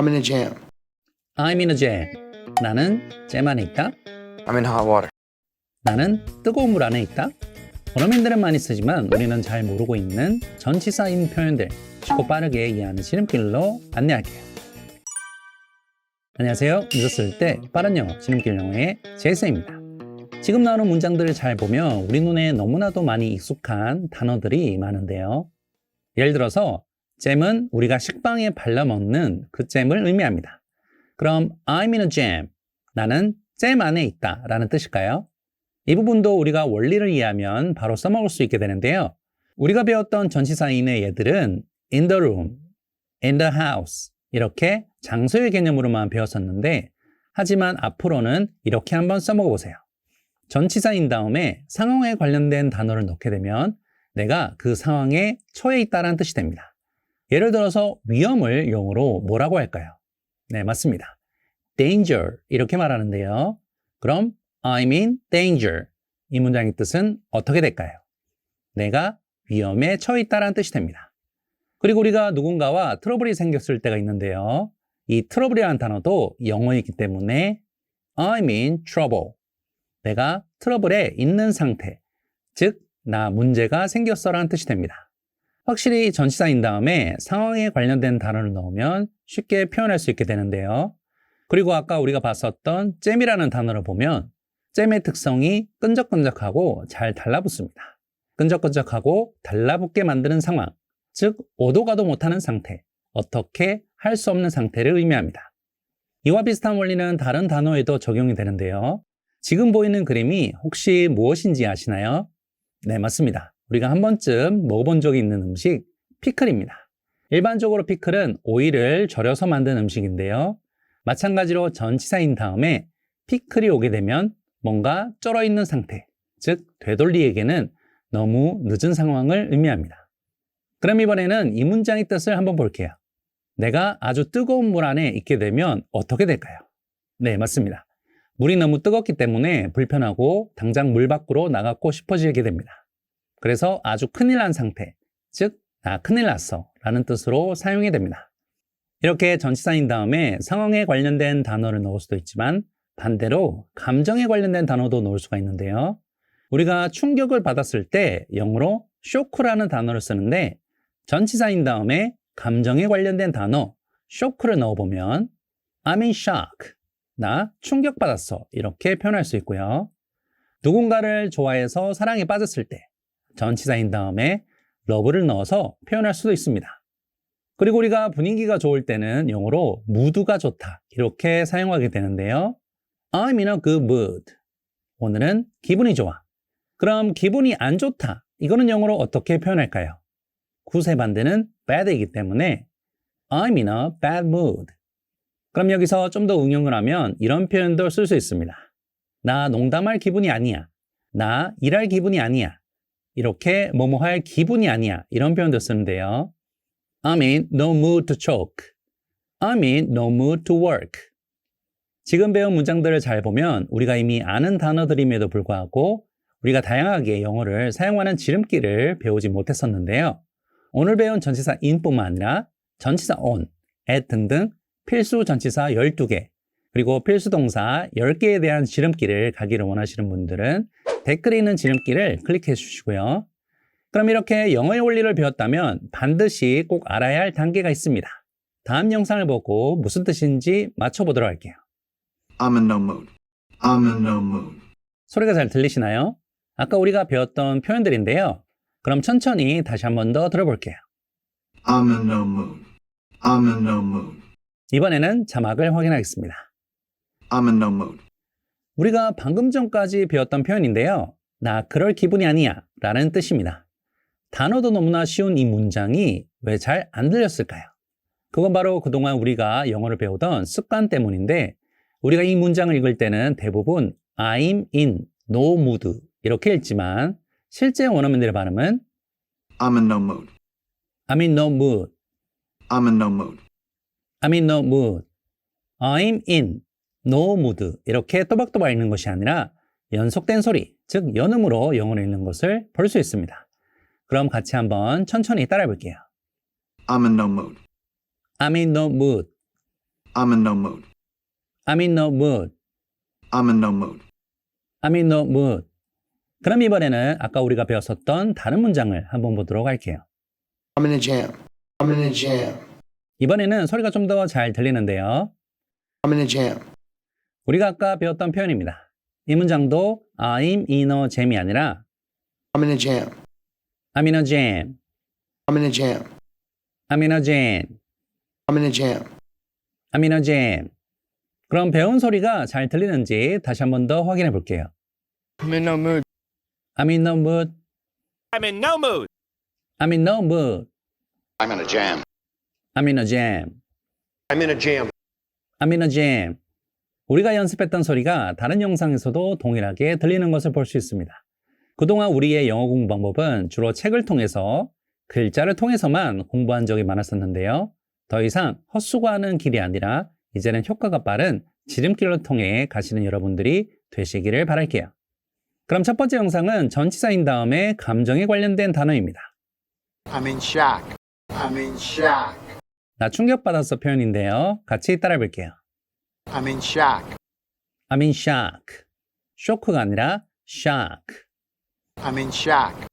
I'm in a jam. I'm in a jam. 나는 잼 안에 있다. I'm in hot water. 나는 뜨거운 물 안에 있다. 원어민들은 많이 쓰지만 우리는 잘 모르고 있는 전치사인 표현들 쉽고 빠르게 이해하는 지름길로 안내할게요. 안녕하세요. 늦었을 때 빠른 영어 지름길 영어의 제이슨입니다. 지금 나오는 문장들을 잘 보면 우리 눈에 너무나도 많이 익숙한 단어들이 많은데요. 예를 들어서 잼은 우리가 식빵에 발라 먹는 그 잼을 의미합니다. 그럼 I'm in a jam. 나는 잼 안에 있다 라는 뜻일까요? 이 부분도 우리가 원리를 이해하면 바로 써먹을 수 있게 되는데요. 우리가 배웠던 전치사인의 예들은 in the room, in the house 이렇게 장소의 개념으로만 배웠었는데 하지만 앞으로는 이렇게 한번 써먹어 보세요. 전치사인 다음에 상황에 관련된 단어를 넣게 되면 내가 그 상황에 처해 있다는 뜻이 됩니다. 예를 들어서 위험을 영어로 뭐라고 할까요? 네, 맞습니다. danger 이렇게 말하는데요. 그럼 I'm in danger 이 문장의 뜻은 어떻게 될까요? 내가 위험에 처해 있다는 뜻이 됩니다. 그리고 우리가 누군가와 트러블이 생겼을 때가 있는데요. 이 트러블이라는 단어도 영어이기 때문에 I'm in trouble. 내가 트러블에 있는 상태, 즉, 나 문제가 생겼어라는 뜻이 됩니다. 확실히 전치사인 다음에 상황에 관련된 단어를 넣으면 쉽게 표현할 수 있게 되는데요. 그리고 아까 우리가 봤었던 잼이라는 단어를 보면 잼의 특성이 끈적끈적하고 잘 달라붙습니다. 끈적끈적하고 달라붙게 만드는 상황, 즉 오도 가도 못하는 상태, 어떻게 할 수 없는 상태를 의미합니다. 이와 비슷한 원리는 다른 단어에도 적용이 되는데요. 지금 보이는 그림이 혹시 무엇인지 아시나요? 네, 맞습니다. 우리가 한 번쯤 먹어본 적이 있는 음식, 피클입니다. 일반적으로 피클은 오이를 절여서 만든 음식인데요. 마찬가지로 전치사인 다음에 피클이 오게 되면 뭔가 쩔어 있는 상태, 즉 되돌리에게는 너무 늦은 상황을 의미합니다. 그럼 이번에는 이 문장의 뜻을 한번 볼게요. 내가 아주 뜨거운 물 안에 있게 되면 어떻게 될까요? 네, 맞습니다. 물이 너무 뜨겁기 때문에 불편하고 당장 물 밖으로 나가고 싶어지게 됩니다. 그래서 아주 큰일 난 상태, 즉, 나 큰일 났어 라는 뜻으로 사용이 됩니다. 이렇게 전치사인 다음에 상황에 관련된 단어를 넣을 수도 있지만 반대로 감정에 관련된 단어도 넣을 수가 있는데요. 우리가 충격을 받았을 때 영어로 쇼크라는 단어를 쓰는데 전치사인 다음에 감정에 관련된 단어 쇼크를 넣어보면 I'm in shock. 나 충격받았어. 이렇게 표현할 수 있고요. 누군가를 좋아해서 사랑에 빠졌을 때 전치사인 다음에 love를 넣어서 표현할 수도 있습니다. 그리고 우리가 분위기가 좋을 때는 영어로 무드가 좋다. 이렇게 사용하게 되는데요. I'm in a good mood. 오늘은 기분이 좋아. 그럼 기분이 안 좋다. 이거는 영어로 어떻게 표현할까요? 구세 반대는 bad이기 때문에 I'm in a bad mood. 그럼 여기서 좀 더 응용을 하면 이런 표현도 쓸 수 있습니다. 나 농담할 기분이 아니야. 나 일할 기분이 아니야. 이렇게 뭐뭐 할 기분이 아니야. 이런 표현도 쓰는데요. I'm in no mood to choke. I'm in no mood to work. 지금 배운 문장들을 잘 보면 우리가 이미 아는 단어들임에도 불구하고 우리가 다양하게 영어를 사용하는 지름길을 배우지 못했었는데요. 오늘 배운 전치사 in뿐만 아니라 전치사 on, at 등등 필수 전치사 12개, 그리고 필수 동사 10개에 대한 지름길을 가기를 원하시는 분들은 댓글에 있는 지름길을 클릭해 주시고요. 그럼 이렇게 영어의 원리를 배웠다면 반드시 꼭 알아야 할 단계가 있습니다. 다음 영상을 보고 무슨 뜻인지 맞춰보도록 할게요. I'm in no mood. I'm in no mood. 소리가 잘 들리시나요? 아까 우리가 배웠던 표현들인데요. 그럼 천천히 다시 한 번 더 들어볼게요. I'm in no mood. I'm in no mood. 이번에는 자막을 확인하겠습니다. I'm in no mood. 우리가 방금 전까지 배웠던 표현인데요. 나 그럴 기분이 아니야 라는 뜻입니다. 단어도 너무나 쉬운 이 문장이 왜 잘 안 들렸을까요? 그건 바로 그동안 우리가 영어를 배우던 습관 때문인데 우리가 이 문장을 읽을 때는 대부분 I'm in no mood 이렇게 읽지만 실제 원어민들의 발음은 I'm in no mood. I'm in no mood, I'm in no mood. I'm in no mood, I'm in no mood 이렇게 또박또박 읽는 것이 아니라 연속된 소리, 즉 연음으로 영어를 읽는 것을 볼 수 있습니다. 그럼 같이 한번 천천히 따라해 볼게요. I'm in no mood. I'm in no mood, I'm in no mood. I'm in no mood. I'm in no mood. I'm in no mood. 그럼 이번에는 아까 우리가 배웠었던 다른 문장을 한번 보도록 할게요. I'm in a jam. I'm in a jam. 이번에는 소리가 좀 더 잘 들리는데요. I'm in a jam. 우리가 아까 배웠던 표현입니다. 이 문장도 I'm in a jam이 아니라 I'm in a jam. I'm in a jam. I'm in a jam. I'm in a jam. I'm in a jam. I'm in a jam. 그럼 배운 소리가 잘 들리는지 다시 한 번 더 확인해 볼게요. I'm in no mood. I'm in no mood. I'm in no mood. I'm in no mood. I'm in a jam. I'm in a jam. I'm in a jam. I'm in a jam. 우리가 연습했던 소리가 다른 영상에서도 동일하게 들리는 것을 볼 수 있습니다. 그동안 우리의 영어 공부 방법은 주로 책을 통해서 글자를 통해서만 공부한 적이 많았었는데요. 더 이상 헛수고하는 길이 아니라 이제는 효과가 빠른 지름길로 통해 가시는 여러분들이 되시기를 바랄게요. 그럼 첫 번째 영상은 전치사인 다음에 감정에 관련된 단어입니다. I'm in shock. I'm in shock. 나 충격받았어 표현인데요. 같이 따라해 볼게요. I'm in shock. I'm in shock. 쇼크가 아니라 shock. I'm in shock.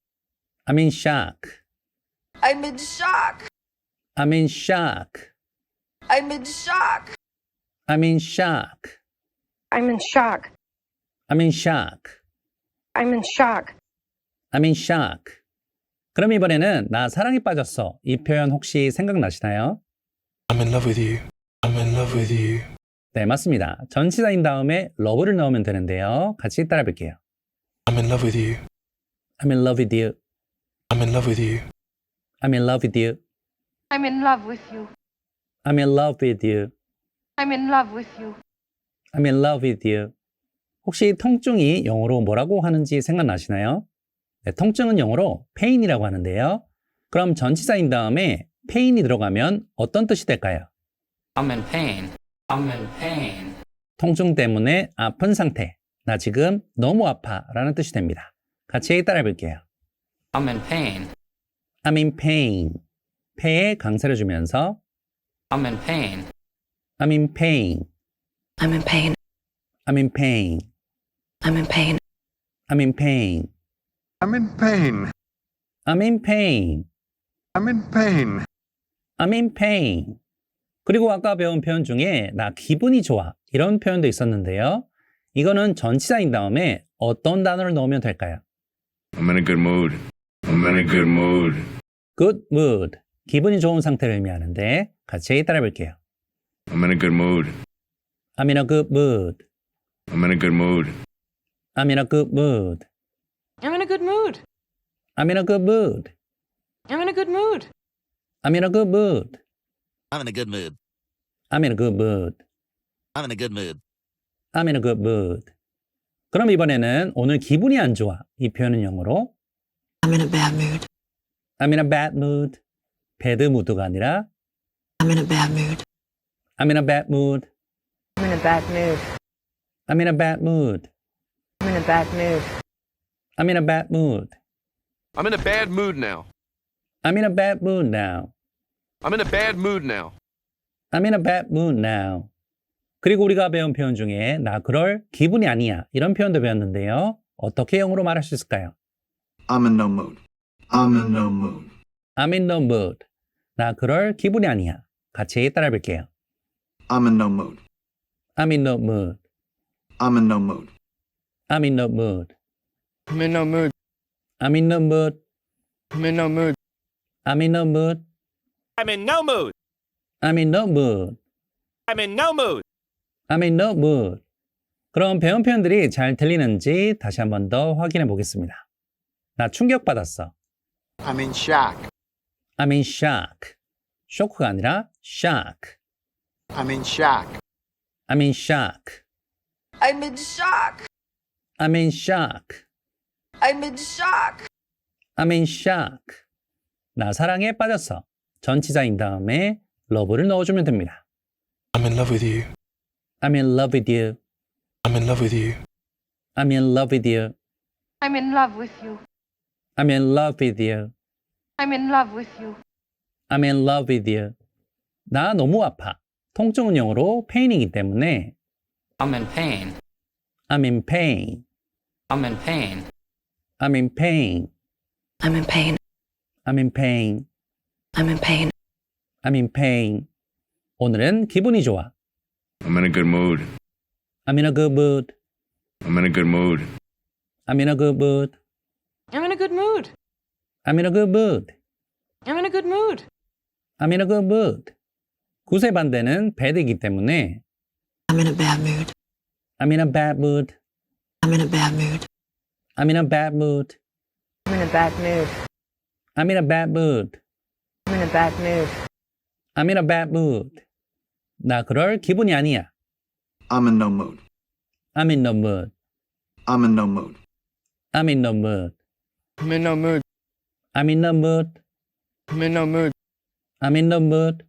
I'm in shock. I'm in shock. I'm in shock. I'm in shock. I'm in shock. I'm in shock. I'm in shock. I'm in shock. I'm in shock. 그럼 이번에는 나 사랑에 빠졌어. 이 표현 혹시 생각나시나요? I'm in love with you. I'm in love with you. 네, 맞습니다. 전치사인 다음에 love를 넣으면 되는데요. 같이 따라 볼게요. I'm in love with you. I'm in love with you. I'm in love with you. I'm in love with you. I'm in love with you. I'm in love with you. I'm in love with you. I'm in love with you. 혹시 통증이 영어로 뭐라고 하는지 생각나시나요? 네, 통증은 영어로 pain이라고 하는데요. 그럼 전치사인 다음에 pain이 들어가면 어떤 뜻이 될까요? I'm in pain. I'm in pain. 통증 때문에 아픈 상태. 나 지금 너무 아파 라는 뜻이 됩니다. 같이 따라해 볼게요. I'm in pain. I'm in pain. 폐에 강세를 주면서 I'm in pain. I'm in pain. I'm in pain. I'm in pain. I'm in pain. I'm in pain. I'm in pain. I'm in pain. I'm in pain. I'm in pain. 그리고 아까 배운 표현 중에 나 기분이 좋아 이런 표현도 있었는데요. 이거는 전치사인 다음에 어떤 단어를 넣으면 될까요? I'm in a good mood. I'm in a good mood. Good mood. 기분이 좋은 상태를 의미하는데 같이 따라해 볼게요. I'm in a good mood. I'm in a good mood. I'm in a good mood. I'm in a good mood. I'm in a good mood. I'm in a good mood. I'm in a good mood. I'm in a good mood. I'm in a good mood. I'm in a good mood. I'm in a good mood. I'm in a good mood. 그럼 이번에는 오늘 기분이 안 좋아. 이 표현은 영어로 I'm in a bad mood. I'm in a bad mood. 배드 무드가 아니라 I'm in a bad mood. I'm in a bad mood. I'm in a bad mood. I'm in a bad mood. I'm in a bad mood. I'm in a bad mood. I'm in a bad mood now. I'm in a bad mood now. I'm in a bad mood now. I'm in a bad mood now. 그리고 우리가 배운 표현 중에 나 그럴 기분이 아니야. 이런 표현도 배웠는데요. 어떻게 영어로 말할 수 있을까요? I'm in no mood. I'm in no mood. I'm in no mood. 나 그럴 기분이 아니야. 같이 따라해 볼게요. I'm in no mood. I'm in no mood. I'm in no mood. I'm in no mood. I'm in no mood. I'm in no mood. I'm in no mood. I'm in no mood. I'm in no mood. I'm in no mood. I'm in no mood. I'm in no mood. 그럼 배운 표현들이 잘 들리는지 다시 한 번 더 확인해 보겠습니다. 나 충격받았어. I'm in shock. I'm in shock. 쇼크가 아니라 shock. I'm in shock. I'm in shock. I'm in shock. I'm in shock. I'm in shock. I'm in shock. 나 사랑에 빠졌어. 전치사인 다음에 love를 넣어주면 됩니다. I'm in love with you. I'm in love with you. I'm in love with you. I'm in love with you. I'm in love with you. I'm in love with you. I'm in love with you. I'm in love with you. 나 너무 아파. 통증은 영어로 pain이기 때문에 I'm in pain. I'm in pain. I'm in pain. I'm in pain. I'm in pain. I'm in pain. I'm in pain. I'm in pain. 오늘은 기분이 좋아. I'm in a good mood. I'm in a good mood. I'm in a good mood. I'm in a good mood. I'm in a good mood. I'm in a good mood. I'm in a good mood. I'm in a good mood. 굿의 반대는 bad이기 때문에 I'm in a bad mood. I'm in a bad mood. I'm in a bad mood. I'm in a bad mood. I'm in a bad mood. I'm in a bad mood. I'm in a bad mood. I'm in a bad mood. 나 그럴 기분이 아니야. I'm in no mood. I'm in no mood. I'm in no mood. I'm in no mood. I'm in no mood. I'm in no mood. I'm in no mood. I'm in no mood.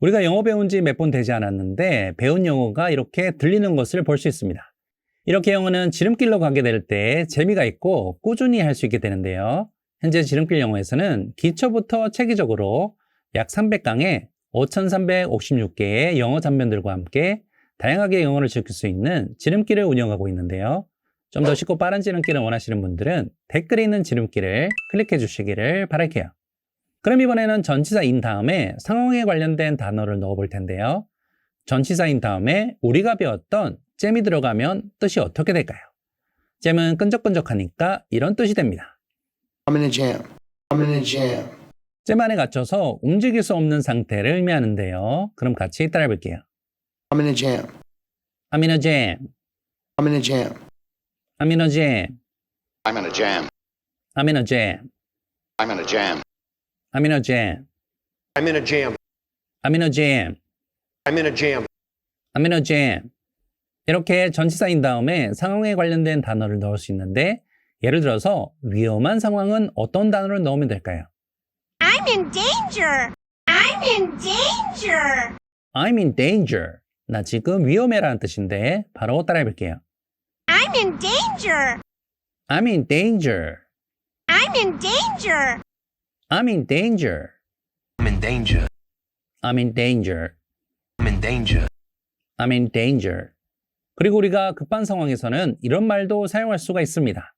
우리가 영어 배운 지 몇 번 되지 않았는데 배운 영어가 이렇게 들리는 것을 볼 수 있습니다. 이렇게 영어는 지름길로 가게 될 때 재미가 있고 꾸준히 할 수 있게 되는데요. 현재 지름길 영어에서는 기초부터 체계적으로 약 300강에 5,356개의 영어 장면들과 함께 다양하게 영어를 즐길 수 있는 지름길을 운영하고 있는데요. 좀 더 쉽고 빠른 지름길을 원하시는 분들은 댓글에 있는 지름길을 클릭해 주시기를 바랄게요. 그럼 이번에는 전치사인 다음에 상황에 관련된 단어를 넣어 볼 텐데요. 전치사인 다음에 우리가 배웠던 잼이 들어가면 뜻이 어떻게 될까요? 잼은 끈적끈적하니까 이런 뜻이 됩니다. I'm in a jam. I'm in a jam. 잼 안에 갇혀서 움직일 수 없는 상태를 의미하는데요. 그럼 같이 따라해 볼게요. I'm in a jam. I'm in a jam. I'm in a jam. I'm in a jam. I'm in a jam. I'm in a jam. I'm in a jam. I'm in a jam. I'm in a jam. I'm in a jam. I'm in a jam. I'm in a jam. 이렇게 전치사인 다음에 상황에 관련된 단어를 넣을 수 있는데 예를 들어서 위험한 상황은 어떤 단어를 넣으면 될까요? I'm in danger. I'm in danger. I'm in danger. 나 지금 위험해라는 뜻인데 바로 따라해 볼게요. I'm in danger. I'm in danger. I'm in danger. I'm in danger. I'm in danger. I'm in danger. I'm in danger. I'm in danger. 그리고 우리가 급한 상황에서는 이런 말도 사용할 수가 있습니다.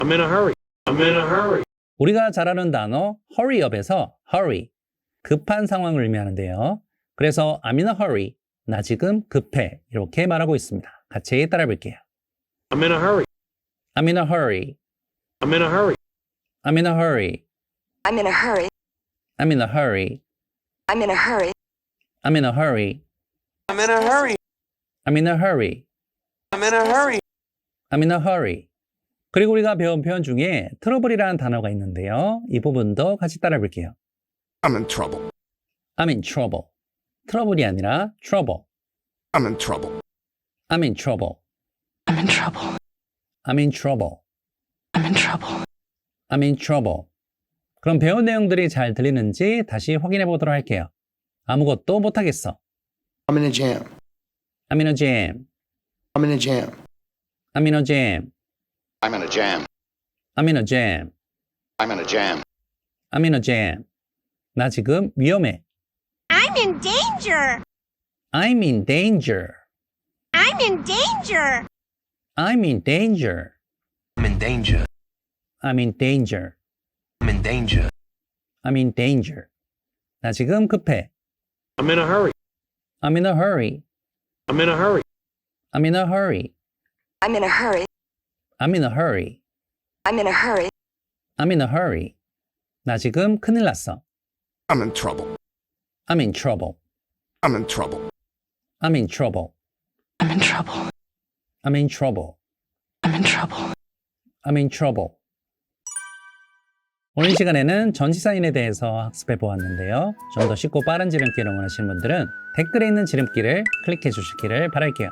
I'm in a hurry. I'm in a hurry. 우리가 잘 아는 단어 hurry up에서 hurry, 급한 상황을 의미하는데요. 그래서 I'm in a hurry, 나 지금 급해 이렇게 말하고 있습니다. 같이 따라해 볼게요. I'm in a hurry. I'm in a hurry, I'm in a hurry. I'm in a hurry, I'm in a hurry. I'm in a hurry, I'm in a hurry. I'm in a hurry, I'm in a hurry. I'm in a hurry, I'm in a hurry. I'm in a hurry. 그리고 우리가 배운 표현 중에 트러블이라는 단어가 있는데요. 이 부분도 같이 따라해 볼게요. I'm in trouble. I'm in trouble. 트러블이 아니라 trouble. I'm in trouble. I'm in trouble. I'm in trouble. I'm in trouble. I'm in trouble. I'm in trouble. 그럼 배운 내용들이 잘 들리는지 다시 확인해 보도록 할게요. 아무것도 못 하겠어. I'm in a jam. I'm in a jam. I'm in a jam. I'm in a jam. I'm in a jam. I'm in a jam. I'm in a jam. I'm in a jam. 나 지금 위험해. I'm in danger. I'm in danger. I'm in danger. I'm in danger. I'm in danger. I'm in danger. I'm in danger. I'm in danger. 나 지금 급해. I'm in a hurry. I'm in a hurry. I'm in a hurry. I'm in a hurry. I'm in a hurry. I'm in a hurry. I'm in a hurry. I'm in a hurry. 나 지금 큰일 났어. I'm in trouble. I'm in trouble. I'm in trouble. I'm in trouble. I'm in trouble. I'm in trouble. I'm in trouble. I'm in trouble. 오늘 시간에는 전치사인에 대해서 학습해 보았는데요. 좀 더 쉽고 빠른 지름길을 원하시는 분들은 댓글에 있는 지름길을 클릭해 주시기를 바랄게요.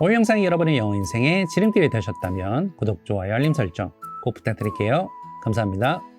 오늘 영상이 여러분의 영어 인생의 지름길이 되셨다면 구독, 좋아요, 알림 설정 꼭 부탁드릴게요. 감사합니다.